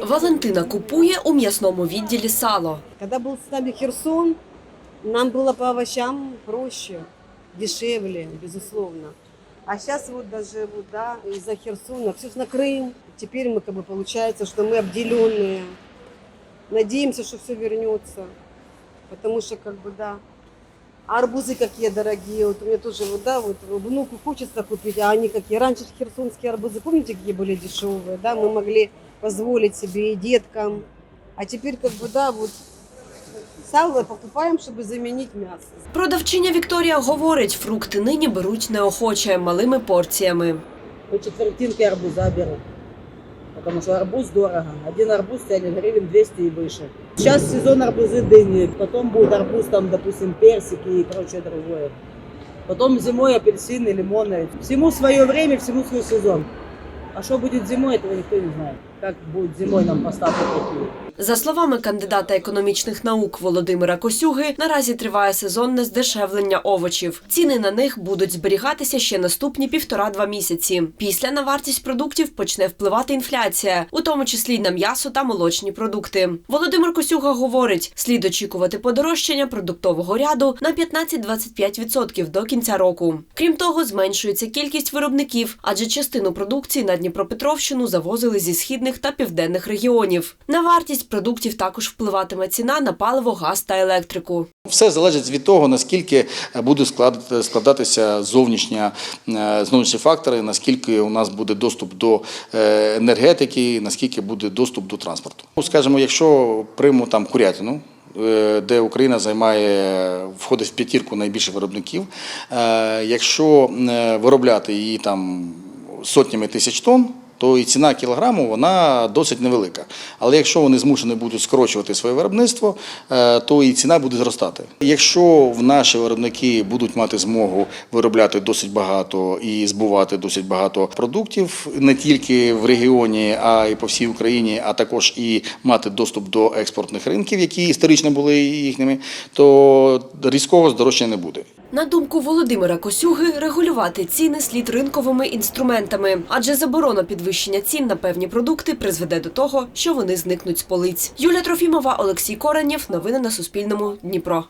Валентина купує у м'ясному відділі сало. Когда был с нами Херсон, нам было по овощам проще, дешевле, безусловно. А сейчас вот даже вот, да, из-за Херсона все на Крым. Теперь мы как бы получается, что мы обделенные. Надеемся, что все вернется. Потому что как бы да. А арбузы какие дорогие. Вот у меня тоже вот, да, вот внуку хочется купить, а они какие. Раньше ж херсонские арбузы, помните, какие были дешевые, да, мы могли позволить себе и деткам. А теперь как бы, да, вот сало покупаем, чтобы заменить мясо. Продавчиня Вікторія говорить, фрукти нині беруть неохоче, малими порціями. По четвертинке арбуза беру. Потому что арбуз дорого. Один арбуз тянет гривен 200 и выше. Сейчас сезон арбузы дыни. Потом будет арбуз, там, допустим, персики и прочее другое. Потом зимой апельсины, лимоны. Всему свое время, всему свой сезон. А что будет зимой, этого никто не знает. Как будет зимой нам поставки. За словами кандидата економічних наук Володимира Косюги, наразі триває сезонне здешевлення овочів. Ціни на них будуть зберігатися ще наступні півтора-два місяці. Після на вартість продуктів почне впливати інфляція, у тому числі й на м'ясо та молочні продукти. Володимир Косюга говорить, слід очікувати подорожчання продуктового ряду на 15-25% до кінця року. Крім того, зменшується кількість виробників, адже частину продукції на Дніпропетровщину завозили зі східних та південних регіонів. На вартість продуктів також впливатиме ціна на паливо, газ та електрику. Все залежить від того, наскільки буде складатися зовнішня, е, зовнішні фактори, наскільки у нас буде доступ до е, енергетики, наскільки буде доступ до транспорту. Ну, Скажімо, якщо прийму там курятину, е, де Україна займає, входить в п'ятірку найбільших виробників, якщо виробляти її там сотнями тисяч тонн, то і ціна кілограму вона досить невелика. Але якщо вони змушені будуть скорочувати своє виробництво, е, то і ціна буде зростати. Якщо в наші виробники будуть мати змогу виробляти досить багато і збувати досить багато продуктів не тільки в регіоні, а й по всій Україні, а також і мати доступ до експортних ринків, які історично були їхніми, то різкого здорожчання не буде. На думку Володимира Косюги, регулювати ціни слід ринковими інструментами, адже заборона підвищення цін на певні продукти призведе до того, що вони зникнуть з полиць. Юлія Трофімова, Олексій Коренєв. Новини на Суспільному. Дніпро.